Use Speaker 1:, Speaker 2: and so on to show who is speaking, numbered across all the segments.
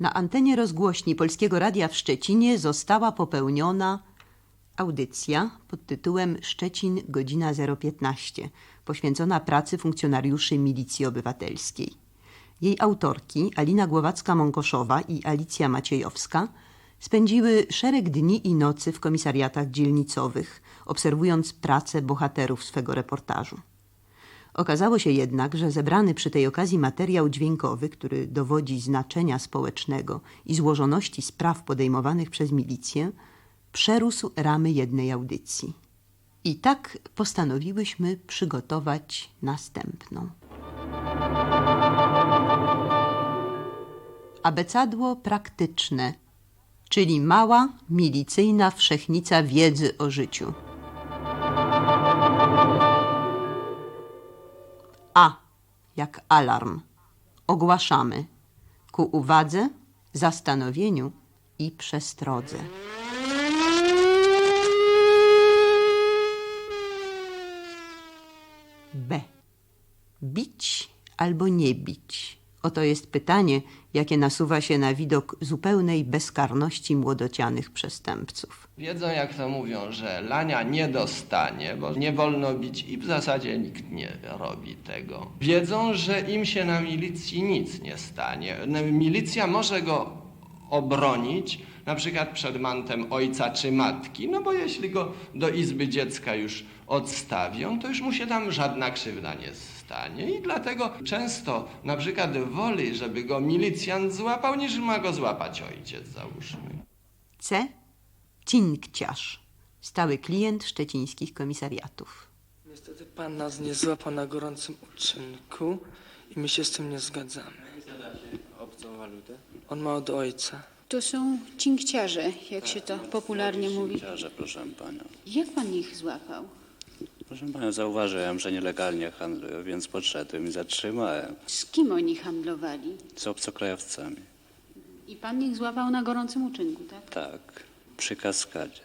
Speaker 1: Na antenie rozgłośni Polskiego Radia w Szczecinie została popełniona audycja pod tytułem Szczecin godzina 015, poświęcona pracy funkcjonariuszy milicji obywatelskiej. Jej autorki, Alina Głowacka-Mąkoszowa i Alicja Maciejowska, spędziły szereg dni i nocy w komisariatach dzielnicowych, obserwując pracę bohaterów swego reportażu. Okazało się jednak, że zebrany przy tej okazji materiał dźwiękowy, który dowodzi znaczenia społecznego i złożoności spraw podejmowanych przez milicję, przerósł ramy jednej audycji. I tak postanowiłyśmy przygotować następną. Abecadło praktyczne, czyli mała, milicyjna wszechnica wiedzy o życiu. A jak alarm. Ogłaszamy ku uwadze, zastanowieniu i przestrodze. B. Bić albo nie bić? Oto jest pytanie, jakie nasuwa się na widok zupełnej bezkarności młodocianych przestępców.
Speaker 2: Wiedzą, jak to mówią, że lania nie dostanie, bo nie wolno bić i w zasadzie nikt nie robi tego. Wiedzą, że im się na milicji nic nie stanie. Milicja może go obronić, na przykład przed mantem ojca czy matki, no bo jeśli go do izby dziecka już odstawią, to już mu się tam żadna krzywda nie stanie i dlatego często na przykład woli, żeby go milicjant złapał, niż ma go złapać ojciec, załóżmy.
Speaker 1: C. Cinkciarz. Stały klient szczecińskich komisariatów.
Speaker 3: Niestety pan nas nie złapał na gorącym uczynku i my się z tym nie zgadzamy.
Speaker 4: Obcą walutę?
Speaker 3: On ma od ojca.
Speaker 5: To są cinkciarze, jak się to popularnie mówi.
Speaker 4: Ciarze, proszę panią.
Speaker 5: Jak pan ich złapał?
Speaker 4: Proszę panią, zauważyłem, że nielegalnie handlują, więc podszedłem i zatrzymałem.
Speaker 5: Z kim oni handlowali?
Speaker 4: Z obcokrajowcami.
Speaker 5: I pan ich złapał na gorącym uczynku, tak?
Speaker 4: Tak, przy kaskadzie.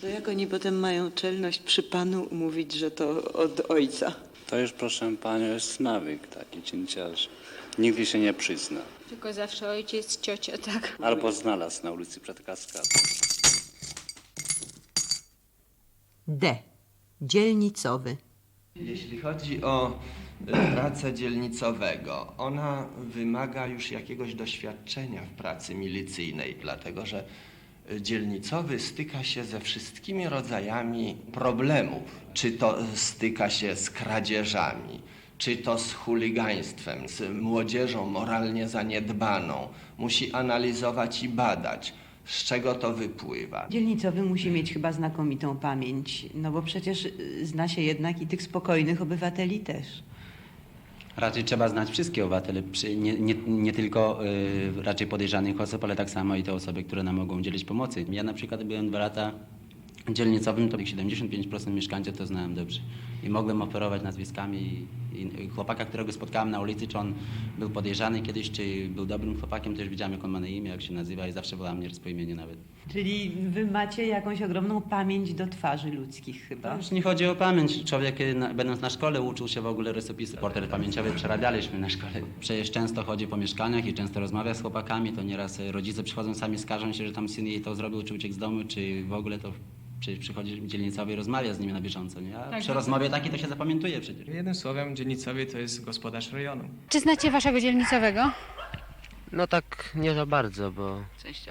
Speaker 6: To jak oni potem mają czelność przy panu mówić, że to od ojca?
Speaker 4: To już, proszę panią, jest nawyk taki cinciarzy. Nigdy się nie przyzna.
Speaker 5: Tylko zawsze ojciec, ciocia, tak?
Speaker 4: Albo znalazł na ulicy przed kaskadą.
Speaker 1: D. Dzielnicowy.
Speaker 2: Jeśli chodzi o e, pracę dzielnicowego, ona wymaga już jakiegoś doświadczenia w pracy milicyjnej, dlatego że e, dzielnicowy styka się ze wszystkimi rodzajami problemów. Czy to styka się z kradzieżami, czy to z chuligaństwem, z młodzieżą moralnie zaniedbaną. Musi analizować i badać, z czego to wypływa.
Speaker 1: Dzielnicowy musi mieć chyba znakomitą pamięć, no bo przecież y, zna się jednak i tych spokojnych obywateli też.
Speaker 7: Raczej trzeba znać wszystkie obywatele, nie, nie, nie tylko y, raczej podejrzanych osób, ale tak samo i te osoby, które nam mogą udzielić pomocy. Ja na przykład byłem dwa lata dzielnicowym, to tych 75% mieszkańców to znałem dobrze. I mogłem operować nazwiskami i, i chłopaka, którego spotkałem na ulicy, czy on był podejrzany kiedyś, czy był dobrym chłopakiem, to już wiedziałem jak on ma na imię, jak się nazywa i zawsze wolałem mnie po imieniu nawet.
Speaker 1: Czyli wy macie jakąś ogromną pamięć do twarzy ludzkich chyba.
Speaker 7: To już nie chodzi o pamięć. Człowiek na, będąc na szkole uczył się w ogóle rysopisu. Portret pamięciowy przerabialiśmy na szkole. Przecież często chodzi po mieszkaniach i często rozmawia z chłopakami, to nieraz rodzice przychodzą sami, skarżą się, że tam syn jej to zrobił, czy uciekł z domu, czy w ogóle to przecież przychodzi dzielnicowy i rozmawia z nimi na bieżąco, nie? A przy rozmowie takiej to się zapamiętuje przecież.
Speaker 8: Jednym słowem, dzielnicowy to jest gospodarz rejonu.
Speaker 5: Czy znacie waszego dzielnicowego?
Speaker 9: No tak nie za bardzo, bo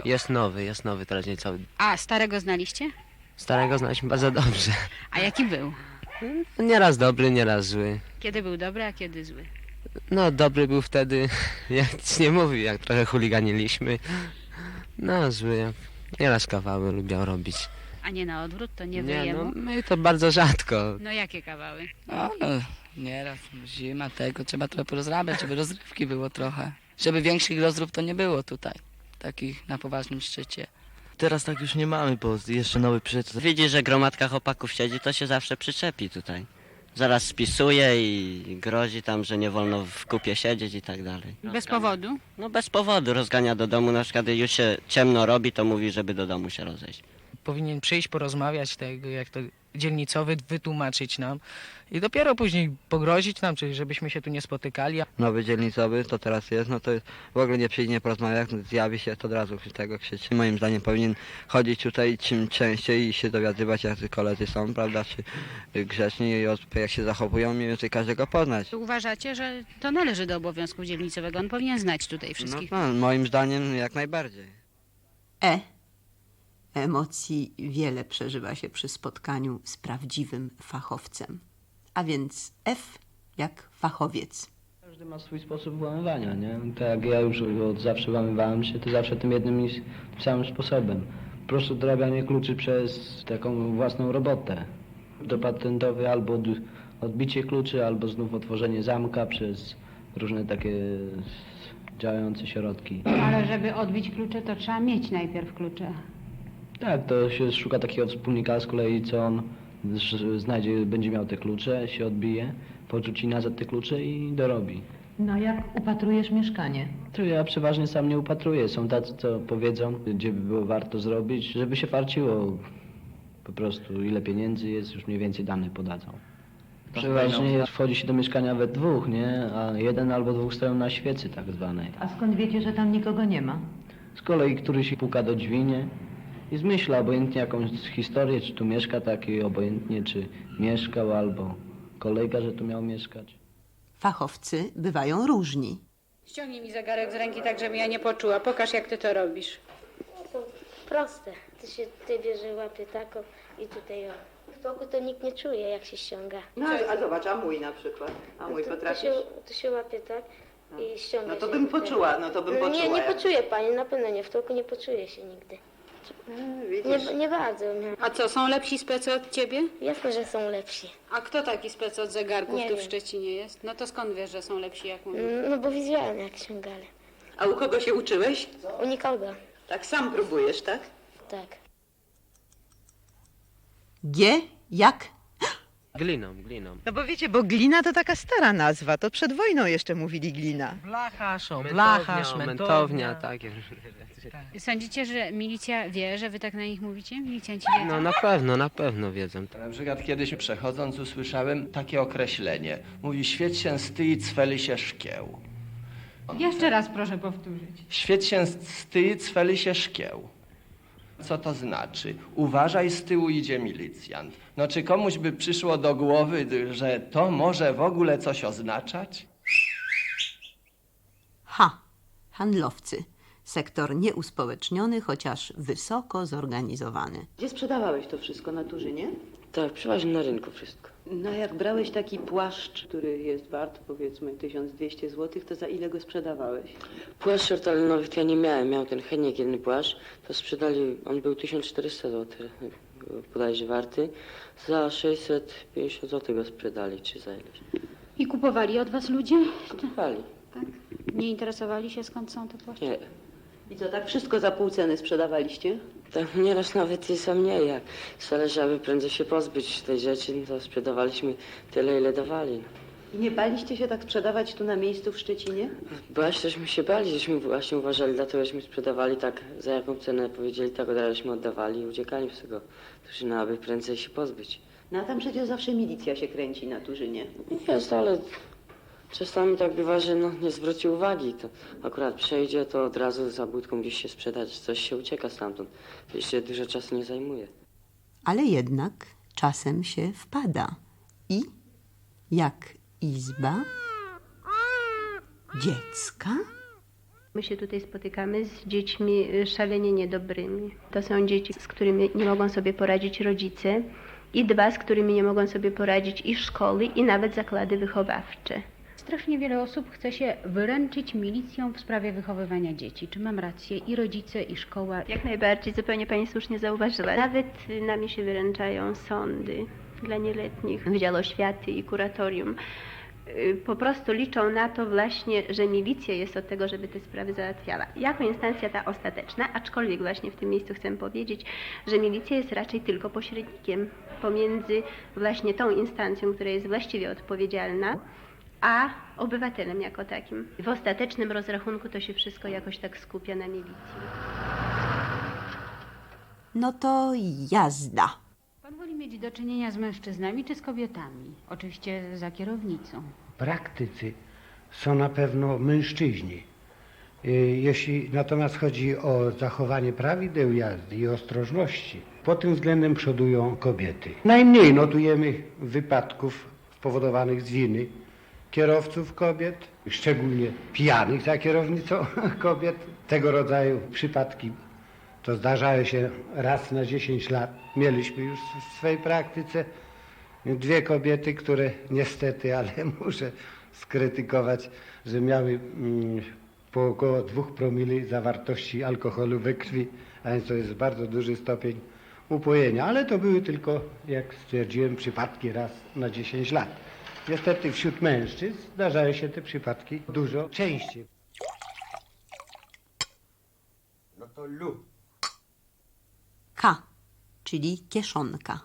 Speaker 9: jest nowy, jest nowy teraz niecały.
Speaker 5: A, starego znaliście?
Speaker 9: Starego znaliśmy bardzo dobrze.
Speaker 5: A jaki był?
Speaker 9: Nieraz dobry, nieraz zły.
Speaker 5: Kiedy był dobry, a kiedy zły?
Speaker 9: No dobry był wtedy, jak nic nie mówił, jak trochę chuliganiliśmy. No zły, nieraz kawały lubiał robić.
Speaker 5: A nie na odwrót, to nie
Speaker 9: Nie,
Speaker 5: wyjemu?
Speaker 9: no my to bardzo rzadko.
Speaker 5: No jakie kawały?
Speaker 10: No, no, nieraz zima tego, trzeba trochę porozrabiać, żeby rozrywki było trochę. Żeby większych rozrób to nie było tutaj, takich na poważnym szczycie.
Speaker 9: Teraz tak już nie mamy, bo jeszcze nowy przyszedł.
Speaker 11: Widzi, że gromadka chłopaków siedzi, to się zawsze przyczepi tutaj. Zaraz spisuje i grozi tam, że nie wolno w kupie siedzieć i tak dalej.
Speaker 5: Bez powodu?
Speaker 11: No bez powodu rozgania do domu, na przykład już się ciemno robi, to mówi, żeby do domu się rozejść.
Speaker 10: Powinien przyjść, porozmawiać tego, jak to
Speaker 3: dzielnicowy wytłumaczyć nam i dopiero później pogrozić nam, czyli żebyśmy się tu nie spotykali.
Speaker 12: nowy dzielnicowy, to teraz jest, no to w ogóle nie przyjdzie, nie porozmawia, jak zjawi się, to od razu tego krzyczy. Moim zdaniem powinien chodzić tutaj czym częściej i się dowiadywać, jacy koledzy są, prawda, czy grzeczni jak się zachowują, mniej więcej każdego poznać.
Speaker 5: Uważacie, że to należy do obowiązku dzielnicowego? On powinien znać tutaj
Speaker 12: No,
Speaker 5: wszystkich.
Speaker 12: no, moim zdaniem jak najbardziej.
Speaker 1: E. Emocji wiele przeżywa się przy spotkaniu z prawdziwym fachowcem. A więc F jak fachowiec.
Speaker 13: Każdy ma swój sposób włamywania, nie? Tak jak ja już od zawsze włamywałem się, to zawsze tym jednym i tym samym sposobem. Po prostu dorabianie kluczy przez taką własną robotę. Dopatentowy albo od, odbicie kluczy, albo znów otworzenie zamka przez różne takie działające środki.
Speaker 5: Ale żeby odbić klucze, to trzeba mieć najpierw klucze.
Speaker 13: Tak, to się szuka takiego wspólnika z kolei, co on znajdzie, będzie miał te klucze, się odbije, porzuci nazad te klucze i dorobi.
Speaker 6: No jak upatrujesz mieszkanie?
Speaker 13: To ja przeważnie sam nie upatruję. Są tacy, co powiedzą, gdzie by było warto zrobić, żeby się farciło. Po prostu ile pieniędzy jest, już mniej więcej dane podadzą. Przeważnie wchodzi się do mieszkania we dwóch, nie? A jeden albo dwóch stoją na świecy tak zwanej.
Speaker 6: A skąd wiecie, że tam nikogo nie ma?
Speaker 13: Z kolei któryś puka do drzwi, nie? I zmyśla obojętnie jakąś historię, czy tu mieszka taki, obojętnie czy mieszkał, albo kolega, że tu miał mieszkać.
Speaker 1: Fachowcy bywają różni.
Speaker 5: Ściągnij mi zegarek z ręki tak, żebym ja nie poczuła. Pokaż, jak ty to robisz.
Speaker 14: To proste. To się tutaj bierze, łapie taką i tutaj o. W boku to nikt nie czuje, jak się ściąga.
Speaker 1: No a zobacz, a mój na przykład. A mój
Speaker 14: to, to, się, to się łapie tak i ściąga
Speaker 1: No to
Speaker 14: się
Speaker 1: bym
Speaker 14: tutaj.
Speaker 1: poczuła, no to bym
Speaker 14: Nie,
Speaker 1: poczuła.
Speaker 14: nie
Speaker 1: jak-
Speaker 14: poczuje pani, na pewno nie. W toku nie poczuje się nigdy. Nie, nie bardzo. Nie.
Speaker 5: A co, są lepsi specy od ciebie?
Speaker 14: Jasne, że są lepsi.
Speaker 5: A kto taki spec od zegarków
Speaker 14: Nie
Speaker 5: tu w
Speaker 14: wiem.
Speaker 5: Szczecinie jest? No to skąd wiesz, że są lepsi jak mówisz?
Speaker 14: No bo widziałem, jak ściągali.
Speaker 6: A u kogo się uczyłeś?
Speaker 14: U nikogo.
Speaker 6: Tak sam próbujesz, tak?
Speaker 14: Tak.
Speaker 1: G jak
Speaker 9: Gliną, gliną.
Speaker 6: No bo wiecie, bo glina to taka stara nazwa, to przed wojną jeszcze mówili glina.
Speaker 3: Blacharz, o,
Speaker 9: Mentownia,
Speaker 3: blacharz, mentownia.
Speaker 9: mentownia, takie.
Speaker 5: Sądzicie, że milicja wie, że wy tak na nich mówicie? Milicjanci wiedzą?
Speaker 9: No na pewno, na pewno wiedzą.
Speaker 2: Na przykład kiedyś przechodząc usłyszałem takie określenie. Mówi, świeć się stoi, cweli się szkieł.
Speaker 5: Jeszcze raz proszę powtórzyć.
Speaker 2: Świeć się stoi, cweli się szkieł. Co to znaczy? Uważaj, z tyłu idzie milicjant. No czy komuś by przyszło do głowy, że to może w ogóle coś oznaczać?
Speaker 1: H. Handlowcy. Sektor nieuspołeczniony, chociaż wysoko zorganizowany.
Speaker 6: Gdzie sprzedawałeś to wszystko na Turzynie?
Speaker 10: Tak, przeważnie na rynku wszystko.
Speaker 6: No jak brałeś taki płaszcz, który jest wart powiedzmy 1200 zł, to za ile go sprzedawałeś?
Speaker 10: Płaszcz shortalinowy to ja nie miałem, miał ten Heniek jeden płaszcz, to sprzedali, on był 1400 zł, bodajże warty, za 650 zł go sprzedali, czy za ileś.
Speaker 5: I kupowali od was ludzie?
Speaker 10: Kupowali.
Speaker 5: Tak? Nie interesowali się, skąd są te płaszcze?
Speaker 10: Nie,
Speaker 6: I co, tak wszystko za pół ceny sprzedawaliście?
Speaker 10: Tak nieraz nawet jest mniej, jak zależy, aby prędzej się pozbyć tej rzeczy, no to sprzedawaliśmy tyle, ile dawali.
Speaker 6: I nie baliście się tak sprzedawać tu na miejscu w Szczecinie?
Speaker 10: Właśnie żeśmy się bali, żeśmy właśnie uważali, dlatego żeśmy sprzedawali tak, za jaką cenę powiedzieli, tak od razu żeśmy oddawali i uciekali z tego, no, aby prędzej się pozbyć.
Speaker 6: No a tam przecież zawsze milicja się kręci na Turzynie.
Speaker 10: Jest, ale czasami tak bywa, że no, nie zwróci uwagi. To akurat przejdzie, to od razu za budką gdzieś się sprzedać, coś się ucieka stamtąd. Jeszcze dużo czasu nie zajmuje.
Speaker 1: Ale jednak czasem się wpada. I jak izba dziecka.
Speaker 14: My się tutaj spotykamy z dziećmi y, szalenie niedobrymi. To są dzieci, z którymi nie mogą sobie poradzić rodzice i dwa, z którymi nie mogą sobie poradzić i szkoły, i nawet zakłady wychowawcze.
Speaker 5: Strasznie wiele osób chce się wyręczyć milicją w sprawie wychowywania dzieci. Czy mam rację? I rodzice, i szkoła.
Speaker 14: Jak najbardziej, zupełnie Pani słusznie zauważyła. Nawet nami się wyręczają sądy dla nieletnich, Wydział Oświaty i Kuratorium. Y, Po prostu liczą na to właśnie, że milicja jest od tego, żeby te sprawy załatwiała. Jako instancja ta ostateczna, aczkolwiek właśnie w tym miejscu chcę powiedzieć, że milicja jest raczej tylko pośrednikiem pomiędzy właśnie tą instancją, która jest właściwie odpowiedzialna, a obywatelem jako takim. W ostatecznym rozrachunku to się wszystko jakoś tak skupia na milicji.
Speaker 1: No to jazda.
Speaker 5: Pan woli mieć do czynienia z mężczyznami czy z kobietami? Oczywiście za kierownicą.
Speaker 15: Praktycy są na pewno mężczyźni. Y, Jeśli natomiast chodzi o zachowanie prawideł jazdy i ostrożności, pod tym względem przodują kobiety. Najmniej notujemy wypadków spowodowanych z winy kierowców kobiet, szczególnie pijanych za kierownicą kobiet. Tego rodzaju przypadki to zdarzają się raz na 10 lat. Mieliśmy już w swojej praktyce dwie kobiety, które niestety, ale muszę skrytykować, że miały mm, po około dwóch promili zawartości alkoholu we krwi, a więc to jest bardzo duży stopień upojenia, ale to były tylko, jak stwierdziłem, przypadki raz na 10 lat. Niestety wśród mężczyzn zdarzają się te przypadki dużo częściej. No to lu.
Speaker 1: K, czyli kieszonka.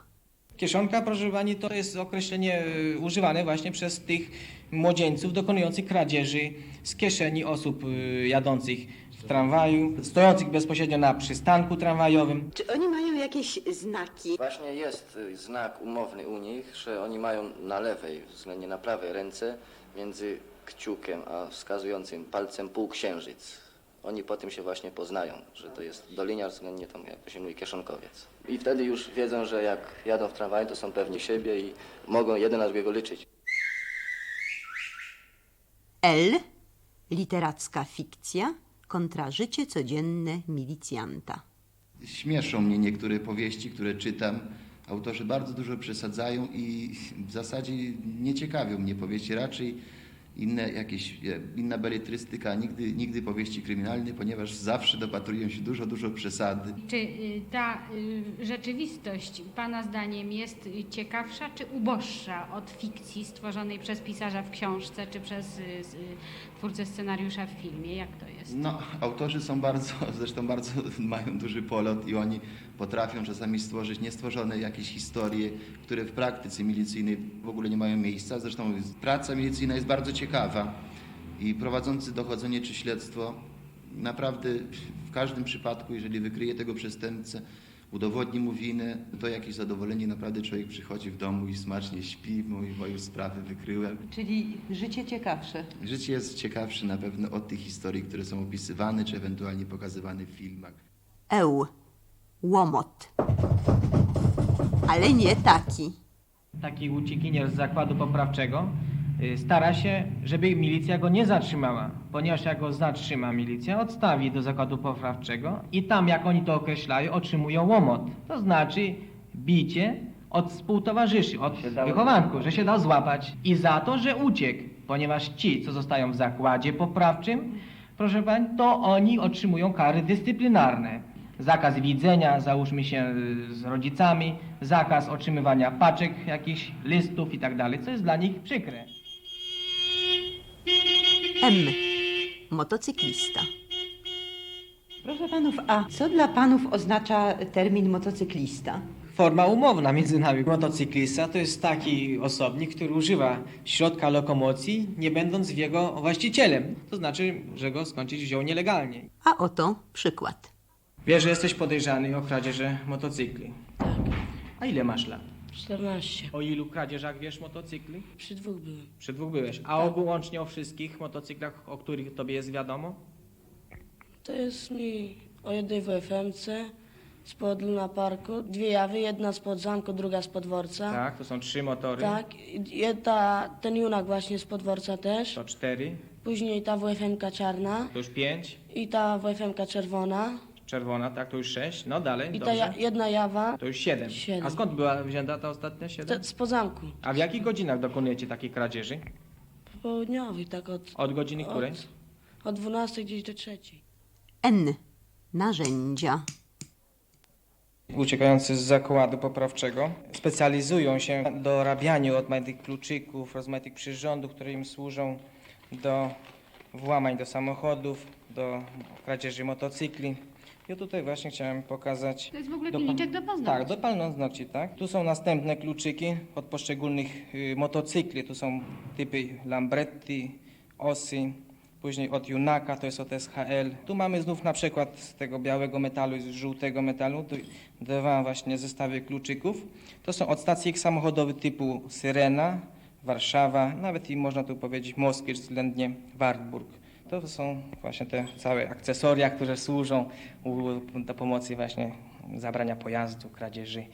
Speaker 8: Kieszonka, proszę pani, to jest określenie y, używane właśnie przez tych młodzieńców dokonujących kradzieży z kieszeni osób y, jadących w tramwaju, stojących bezpośrednio na przystanku tramwajowym.
Speaker 6: Czy oni mają jakieś znaki?
Speaker 16: Właśnie jest y, znak umowny u nich, że oni mają na lewej, względnie na prawej ręce, między kciukiem a wskazującym palcem półksiężyc. Oni po tym się właśnie poznają, że to jest doliniarz, względnie tam, jak to się mówi, kieszonkowiec. I wtedy już wiedzą, że jak jadą w tramwaju, to są pewni siebie i mogą jeden na drugiego liczyć.
Speaker 1: L, literacka fikcja kontra życie codzienne milicjanta.
Speaker 17: Śmieszą mnie niektóre powieści, które czytam. Autorzy bardzo dużo przesadzają i w zasadzie nie ciekawią mnie powieści. Raczej inne jakieś, inna beletrystyka, nigdy, nigdy powieści kryminalne, ponieważ zawsze dopatrują się dużo, dużo przesady.
Speaker 5: Czy y, ta y, rzeczywistość Pana zdaniem jest ciekawsza czy uboższa od fikcji stworzonej przez pisarza w książce czy przez y, twórcę scenariusza w filmie? Jak to jest?
Speaker 17: No, autorzy są bardzo, zresztą bardzo mają duży polot i oni potrafią czasami stworzyć niestworzone jakieś historie, które w praktyce milicyjnej w ogóle nie mają miejsca. Zresztą praca milicyjna jest bardzo ciekawa i prowadzący dochodzenie czy śledztwo naprawdę w każdym przypadku, jeżeli wykryje tego przestępcę, udowodni mu winę, to jakieś zadowolenie, naprawdę człowiek przychodzi w domu i smacznie śpi, mówi, bo już sprawy wykryłem.
Speaker 1: Czyli życie ciekawsze.
Speaker 17: Życie jest ciekawsze na pewno od tych historii, które są opisywane, czy ewentualnie pokazywane w filmach.
Speaker 1: Eł, łomot. Ale nie taki.
Speaker 8: Taki uciekinier z zakładu poprawczego y, stara się, żeby milicja go nie zatrzymała, ponieważ jak go zatrzyma milicja, odstawi do zakładu poprawczego i tam, jak oni to określają, otrzymują łomot. To znaczy bicie od współtowarzyszy, od wychowanków, że się dał złapać i za to, że uciekł, ponieważ ci, co zostają w zakładzie poprawczym, proszę pań, to oni otrzymują kary dyscyplinarne. Zakaz widzenia, załóżmy się y, z rodzicami, zakaz otrzymywania paczek, jakichś listów i tak dalej, co jest dla nich przykre.
Speaker 1: M, motocyklista. Proszę panów, a co dla panów oznacza termin motocyklista?
Speaker 8: Forma umowna między nami. Motocyklista to jest taki osobnik, który używa środka lokomocji, nie będąc jego właścicielem. To znaczy, że go skądś wziął nielegalnie.
Speaker 1: A oto przykład.
Speaker 8: Wiesz, że jesteś podejrzany o kradzieże motocykli.
Speaker 10: Tak,
Speaker 8: A ile masz lat?
Speaker 10: 14.
Speaker 8: O ilu kradzieżach wiesz motocykli?
Speaker 10: Przy dwóch byłem.
Speaker 8: Przy dwóch byłeś. A ogół łącznie o wszystkich motocyklach, o których tobie jest wiadomo?
Speaker 10: To jest mi o jednej WFMC, spod Luna Parku, dwie jawy, jedna spod zamku, druga z podworca.
Speaker 8: Tak, to są trzy motory.
Speaker 10: Tak, i jedna, ten junak właśnie z podworca też.
Speaker 8: To cztery,
Speaker 10: Później ta WFMK czarna
Speaker 8: to już pięć.
Speaker 10: i ta WFMK czerwona
Speaker 8: Czerwona, tak, to już sześć. No dalej,
Speaker 10: i ta
Speaker 8: dobrze.
Speaker 10: ja, jedna jawa
Speaker 8: To już siedem.
Speaker 10: Siedem.
Speaker 8: A skąd była wzięta ta ostatnia siedem?
Speaker 10: z zamku.
Speaker 8: A w jakich godzinach dokonujecie takiej kradzieży?
Speaker 10: Południowy, tak od,
Speaker 8: Od godziny której?
Speaker 10: od, od 12 gdzieś do trzeciej.
Speaker 1: N, narzędzia.
Speaker 8: Uciekający z zakładu poprawczego specjalizują się w dorabianiu rozmaitych kluczyków, rozmaitych przyrządów, które im służą do włamań do samochodów, do kradzieży motocykli. Ja tutaj właśnie chciałem pokazać...
Speaker 5: To jest w ogóle
Speaker 8: do
Speaker 5: pilniczek do paznokci.
Speaker 8: Tak, do paznokci, tak. Tu są następne kluczyki od poszczególnych y, motocykli. Tu są typy Lambretti, Osy, później od Junaka, to jest od SHL. Tu mamy znów na przykład z tego białego metalu i z żółtego metalu d- dwa właśnie zestawy kluczyków. To są od stacji samochodowych typu Syrena, Warszawa, nawet i można tu powiedzieć Moskwicz, względnie Wartburg. To są właśnie te całe akcesoria, które służą do pomocy właśnie zabrania pojazdu, kradzieży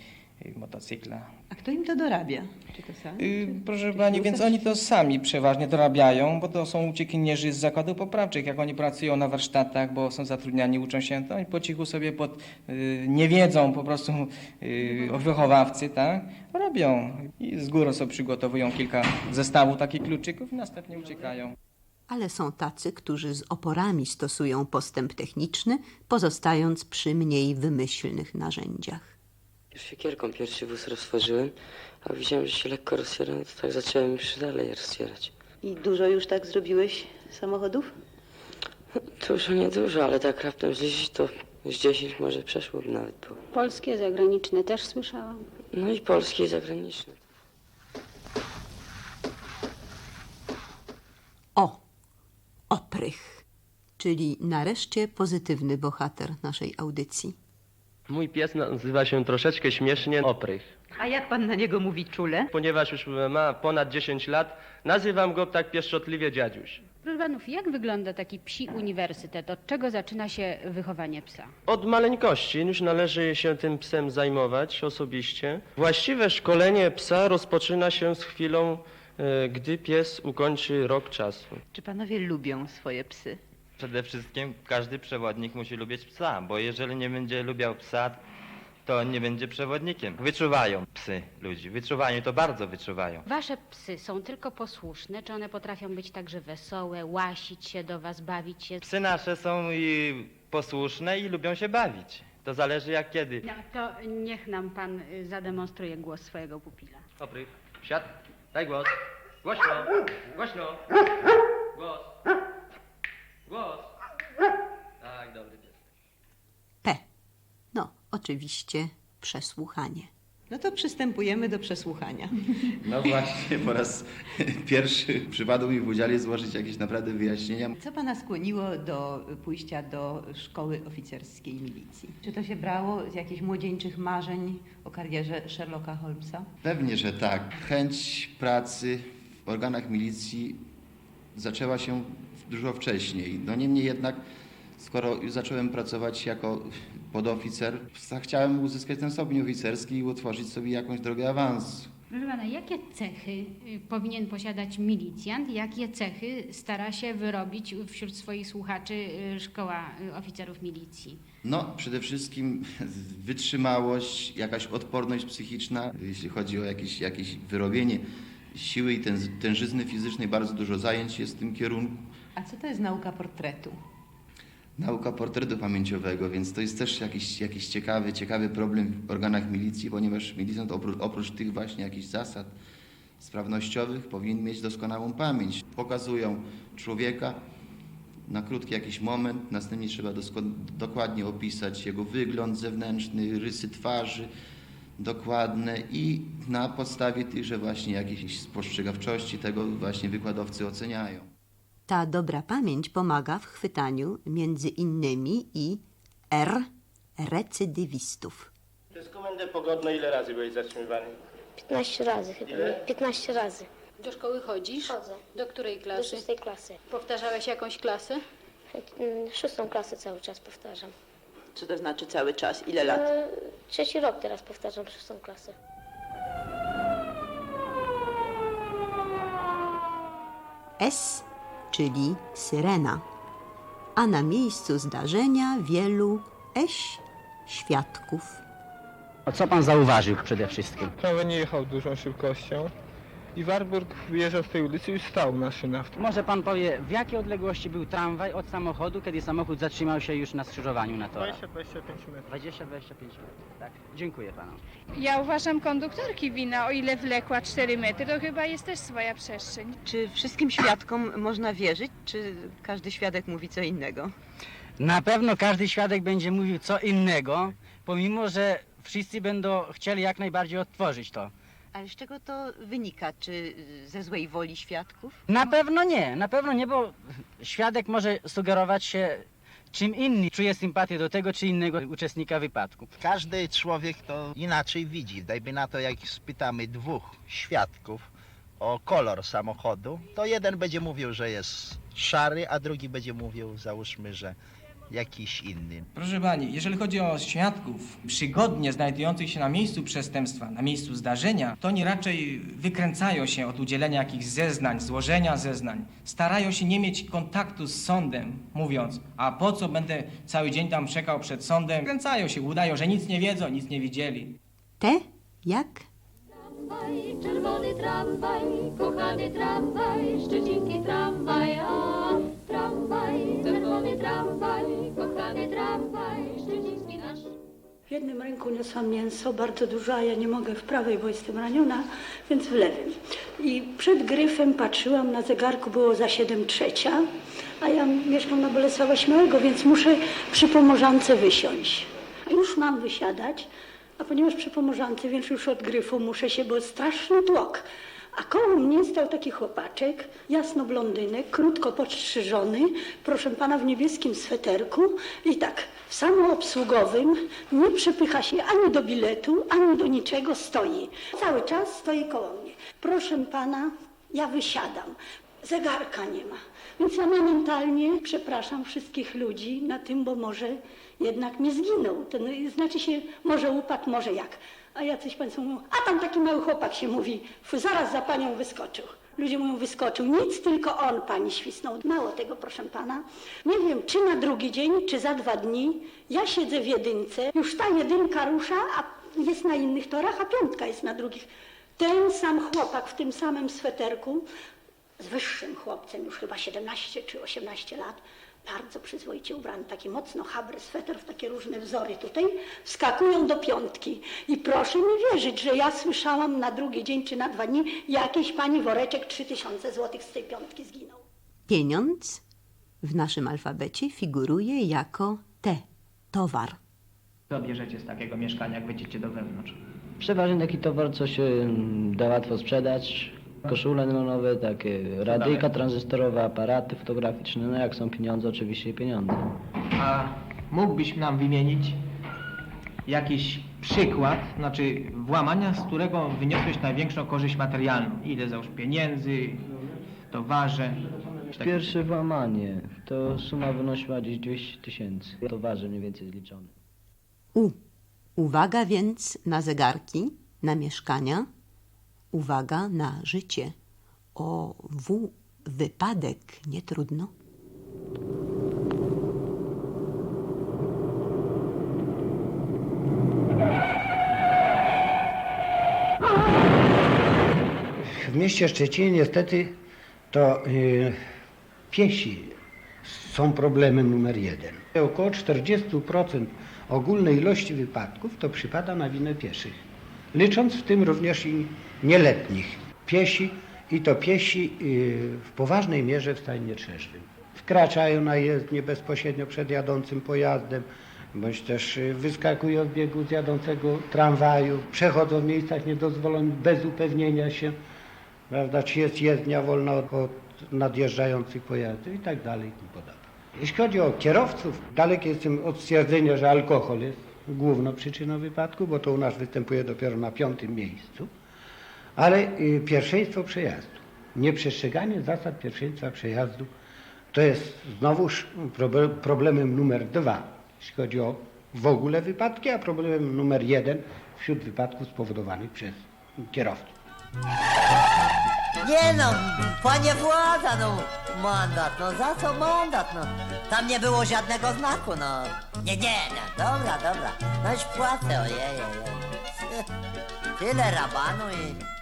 Speaker 8: motocykla.
Speaker 1: A kto im to dorabia? Czy to?
Speaker 8: Y, Proszę
Speaker 1: czy
Speaker 8: Pani, więc oni to sami przeważnie dorabiają, bo to są uciekinierzy z zakładów poprawczych. Jak oni pracują na warsztatach, bo są zatrudniani, uczą się, to oni po cichu sobie pod y, niewiedzą po prostu y, wychowawcy, tak, robią. I z góry sobie przygotowują kilka zestawów takich kluczyków i następnie uciekają.
Speaker 1: Ale są tacy, którzy z oporami stosują postęp techniczny, pozostając przy mniej wymyślnych narzędziach.
Speaker 10: Siekierką pierwszy wóz roztworzyłem, a widziałem, że się lekko rozciera, to tak zacząłem już dalej rozcierać.
Speaker 6: I dużo już tak zrobiłeś samochodów?
Speaker 10: Dużo, nie dużo, ale tak raptem z 10 to z 10 może przeszłoby nawet było.
Speaker 18: Polskie, zagraniczne też słyszałam.
Speaker 10: No i polskie i zagraniczne.
Speaker 1: O! Oprych, czyli nareszcie pozytywny bohater naszej audycji.
Speaker 19: Mój pies nazywa się troszeczkę śmiesznie Oprych.
Speaker 1: A jak pan na niego mówi czule?
Speaker 19: Ponieważ już ma ponad 10 lat, nazywam go tak pieszczotliwie dziadziuś.
Speaker 5: Proszę panów, jak wygląda taki psi uniwersytet? Od czego zaczyna się wychowanie psa?
Speaker 19: Od maleńkości już należy się tym psem zajmować osobiście. Właściwe szkolenie psa rozpoczyna się z chwilą, gdy pies ukończy rok czasu.
Speaker 1: Czy panowie lubią swoje psy?
Speaker 20: Przede wszystkim każdy przewodnik musi lubić psa, bo jeżeli nie będzie lubiał psa, to nie będzie przewodnikiem. Wyczuwają psy ludzi, wyczuwają to bardzo wyczuwają.
Speaker 5: Wasze psy są tylko posłuszne, czy one potrafią być także wesołe, łasić się do was, bawić się?
Speaker 20: Psy nasze są i posłuszne i lubią się bawić. To zależy jak kiedy.
Speaker 5: No, to niech nam pan y, zademonstruje głos swojego pupila.
Speaker 19: Oprych, siad, daj głos. Głośno, głośno. Głos. Głos. Tak, dobry pies.
Speaker 1: P. No, oczywiście przesłuchanie. No to przystępujemy do przesłuchania.
Speaker 17: No właśnie, po raz pierwszy przypadło mi w udziale złożyć jakieś naprawdę wyjaśnienia.
Speaker 1: Co pana skłoniło do pójścia do szkoły oficerskiej milicji? Czy to się brało z jakichś młodzieńczych marzeń o karierze Sherlocka Holmesa?
Speaker 17: Pewnie, że tak. Chęć pracy w organach milicji zaczęła się dużo wcześniej. No niemniej jednak, skoro już zacząłem pracować jako podoficer, chciałem uzyskać ten stopień oficerski i utworzyć sobie jakąś drogę awansu.
Speaker 5: Proszę pana, jakie cechy y, powinien posiadać milicjant, jakie cechy stara się wyrobić wśród swoich słuchaczy y, szkoła y, oficerów milicji?
Speaker 17: No, przede wszystkim wytrzymałość, jakaś odporność psychiczna, jeśli chodzi o jakieś, jakieś wyrobienie siły i tęż- tężyzny fizycznej, bardzo dużo zajęć jest w tym kierunku.
Speaker 1: A co to jest nauka portretu?
Speaker 17: Nauka portretu pamięciowego, więc to jest też jakiś, jakiś ciekawy, ciekawy problem w organach milicji, ponieważ milicjant oprócz, oprócz tych właśnie jakichś zasad sprawnościowych powinien mieć doskonałą pamięć. Pokazują człowieka na krótki jakiś moment, następnie trzeba dokładnie opisać jego wygląd zewnętrzny, rysy twarzy dokładne i na podstawie tychże właśnie jakiejś spostrzegawczości tego właśnie wykładowcy oceniają.
Speaker 1: Ta dobra pamięć pomaga w chwytaniu między innymi i R recydywistów.
Speaker 21: Przez komendę pogodną ile razy byłeś zatrzymywany?
Speaker 22: 15 razy chyba.
Speaker 21: Ile?
Speaker 22: 15 razy.
Speaker 18: Do szkoły chodzisz?
Speaker 22: Chodzę.
Speaker 18: Do której
Speaker 22: Do
Speaker 18: klasy?
Speaker 22: szóstej klasy.
Speaker 18: Powtarzałeś jakąś klasę?
Speaker 22: Mm, Szóstą klasę cały czas powtarzam.
Speaker 6: Co to znaczy cały czas? Ile lat?
Speaker 22: E, Trzeci rok teraz powtarzam szóstą klasę.
Speaker 1: S, czyli syrena. A na miejscu zdarzenia wielu eś świadków.
Speaker 23: Co pan zauważył przede wszystkim?
Speaker 24: Prawie nie jechał dużą szybkością i Warburg wyjeżdżał z tej ulicy i już stał maszyna.
Speaker 23: Może pan powie, w jakiej odległości był tramwaj od samochodu, kiedy samochód zatrzymał się już na skrzyżowaniu na torach?
Speaker 24: 20-25 metrów.
Speaker 23: 20-25 metrów, tak. Dziękuję panu.
Speaker 25: Ja uważam konduktorki wina, o ile wlekła 4 metry, to chyba jest też swoja przestrzeń.
Speaker 1: Czy wszystkim świadkom można wierzyć, czy każdy świadek mówi co innego?
Speaker 23: Na pewno każdy świadek będzie mówił co innego, pomimo że wszyscy będą chcieli jak najbardziej odtworzyć to
Speaker 1: Ale z czego to wynika? Czy y, ze złej woli świadków?
Speaker 23: Na pewno nie, na pewno nie, bo świadek może sugerować się czym inni czuje sympatię do tego czy innego uczestnika wypadku.
Speaker 26: Każdy człowiek to inaczej widzi. Dajmy na to, jak spytamy dwóch świadków o kolor samochodu, to jeden będzie mówił, że jest szary, a drugi będzie mówił, załóżmy, że jakiś inny.
Speaker 8: Proszę pani, jeżeli chodzi o świadków przygodnie znajdujących się na miejscu przestępstwa, na miejscu zdarzenia, to oni raczej wykręcają się od udzielenia jakichś zeznań, złożenia zeznań. Starają się nie mieć kontaktu z sądem, mówiąc, a po co będę cały dzień tam czekał przed sądem. Kręcają się, udają, że nic nie wiedzą, nic nie widzieli.
Speaker 1: Te jak?
Speaker 27: Czerwony tramwaj, kochany tramwaj, szczecinki tramwaj,
Speaker 28: W jednym ręku niosłam mięso, bardzo dużo, a ja nie mogę w prawej, bo jestem raniona, więc w lewym. I przed gryfem patrzyłam, na zegarku było za 7 trzecia, a ja mieszkam na Bolesława Śmiałego, więc muszę przy Pomorzance wysiąść. Już mam wysiadać, a ponieważ przy Pomorzance, więc już od gryfu muszę się, bo straszny tłok. A koło mnie stał taki chłopaczek, jasno blondynek, krótko podstrzyżony, proszę pana w niebieskim sweterku i tak w samoobsługowym nie przepycha się ani do biletu, ani do niczego, stoi. Cały czas stoi koło mnie. Proszę pana, ja wysiadam. Zegarka nie ma. Więc ja momentalnie przepraszam wszystkich ludzi na tym, bo może jednak nie zginął. Ten, znaczy się, może upadł, może jak. A jacyś państwo mówią, a tam taki mały chłopak się mówi, "Fu, zaraz za panią wyskoczył. Ludzie mówią, wyskoczył. Nic, tylko on pani świsnął. Mało tego, proszę pana. Nie wiem, czy na drugi dzień, czy za dwa dni. Ja siedzę w jedynce, już ta jedynka rusza, a jest na innych torach, a piątka jest na drugich. Ten sam chłopak w tym samym sweterku, z wyższym chłopcem, już chyba 17 czy 18 lat, bardzo przyzwoicie ubrany, taki mocno habry sweter, w takie różne wzory tutaj, wskakują do piątki. I proszę mi wierzyć, że ja słyszałam na drugi dzień czy na dwa dni, jakiejś pani woreczek 3000 złotych z tej piątki zginął.
Speaker 1: Pieniądz w naszym alfabecie figuruje jako T, towar.
Speaker 8: Co bierzecie z takiego mieszkania, jak wejdziecie do wewnątrz?
Speaker 23: Przeważnie taki towar, co się da łatwo sprzedać. Koszule nylonowe, takie radyjka tranzystorowe, aparaty fotograficzne, no jak są pieniądze, oczywiście pieniądze.
Speaker 8: A mógłbyś nam wymienić jakiś przykład, znaczy włamania, z którego wyniosłeś największą korzyść materialną? Ile załóż pieniędzy, towarze?
Speaker 23: Pierwsze włamanie, to suma wynosiła gdzieś 200 tysięcy. Towarze mniej więcej zliczone.
Speaker 1: U. Uwaga więc na zegarki, na mieszkania. Uwaga na życie. O W. Wypadek, nie trudno.
Speaker 15: W mieście Szczecinie niestety to y, piesi są problemem numer jeden. Około 40% ogólnej ilości wypadków to przypada na winę pieszych, licząc w tym również i nieletnich. Piesi i to piesi y, w poważnej mierze w stanie nietrzeźwym. Wkraczają na jezdnię bezpośrednio przed jadącym pojazdem, bądź też y, wyskakują z biegu z jadącego tramwaju, przechodzą w miejscach niedozwolonych bez upewnienia się, prawda, czy jest jezdnia wolna od, nadjeżdżających pojazdów i tak dalej i. Jeśli chodzi o kierowców, daleki jestem od stwierdzenia, że alkohol jest główną przyczyną wypadku, bo to u nas występuje dopiero na piątym miejscu, ale y, pierwszeństwo przejazdu, nieprzestrzeganie zasad pierwszeństwa przejazdu to jest znowuż proble- problemem numer dwa, jeśli chodzi o w ogóle wypadki, a problemem numer jeden wśród wypadków spowodowanych przez kierowców.
Speaker 29: Nie no, panie władza, no mandat, no za co mandat, no? Tam nie było żadnego znaku, no. Nie, nie, no, dobra, dobra, no już płacę, ojej, ojej. Tyle rabanu i...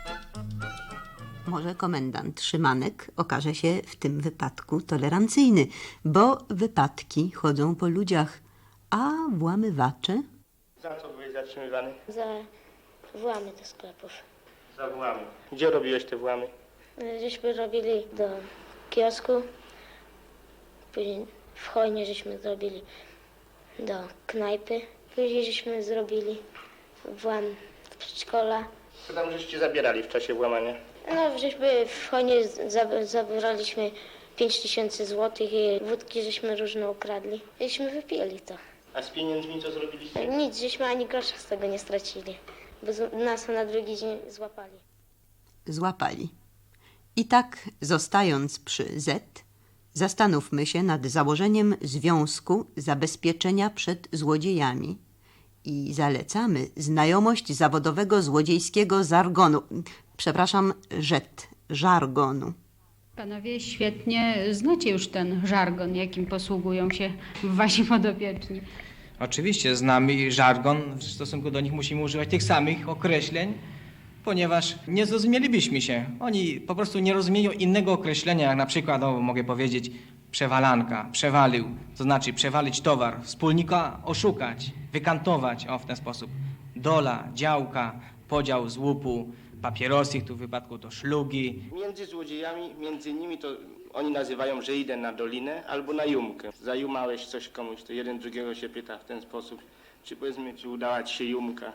Speaker 1: Może komendant Szymanek okaże się w tym wypadku tolerancyjny, bo wypadki chodzą po ludziach, a włamywacze
Speaker 21: Za co byłeś zatrzymywany?
Speaker 22: Za włamy do sklepów.
Speaker 21: Za włamy. Gdzie robiłeś te włamy?
Speaker 22: Żeśmy robili do kiosku, później w Chojnie żeśmy zrobili do knajpy, później żeśmy zrobili włam do przedszkola,
Speaker 21: Co tam żeście zabierali w czasie włamania?
Speaker 22: No, żeśmy w hojnie za- zabraliśmy 5 tysięcy złotych i wódki żeśmy różne ukradli. Żeśmy wypili to.
Speaker 21: A z pieniędzmi co zrobiliście?
Speaker 22: Nic, żeśmy ani grosza z tego nie stracili, bo z- nas na drugi dzień złapali.
Speaker 1: Złapali. I tak, zostając przy Z, zastanówmy się nad założeniem związku zabezpieczenia przed złodziejami i zalecamy znajomość zawodowego złodziejskiego żargonu, przepraszam, żet, żargonu.
Speaker 5: Panowie świetnie znacie już ten żargon, jakim posługują się wasi podopieczni.
Speaker 8: Oczywiście znamy żargon, w stosunku do nich musimy używać tych samych określeń, ponieważ nie zrozumielibyśmy się. Oni po prostu nie rozumieją innego określenia, jak na przykład, o, mogę powiedzieć, przewalanka, przewalił, to znaczy przewalić towar, wspólnika oszukać, wykantować, o w ten sposób. Dola, działka, podział z łupu, papierosy, tu w wypadku to szlugi,
Speaker 21: Między złodziejami, między nimi to oni nazywają, że idę na dolinę albo na jumkę. Zajumałeś coś komuś, to jeden drugiego się pyta w ten sposób, czy powiedzmy, czy udała ci się jumka.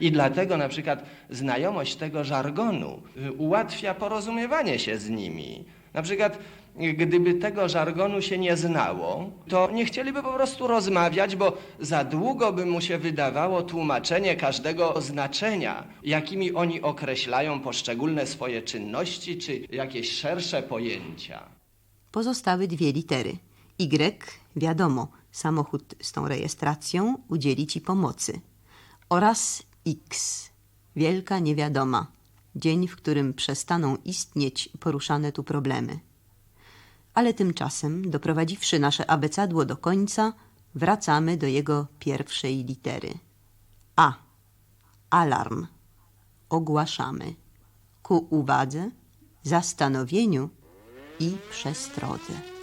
Speaker 2: I dlatego na przykład znajomość tego żargonu y, ułatwia porozumiewanie się z nimi. Na przykład gdyby tego żargonu się nie znało, to nie chcieliby po prostu rozmawiać, bo za długo by mu się wydawało tłumaczenie każdego znaczenia, jakimi oni określają poszczególne swoje czynności czy jakieś szersze pojęcia.
Speaker 1: Pozostały dwie litery. Y, wiadomo, samochód z tą rejestracją udzieli ci pomocy. Oraz X, wielka niewiadoma, dzień, w którym przestaną istnieć poruszane tu problemy. Ale tymczasem, doprowadziwszy nasze abecadło do końca, wracamy do jego pierwszej litery. A. Alarm. Ogłaszamy. Ku uwadze, zastanowieniu i przestrodze.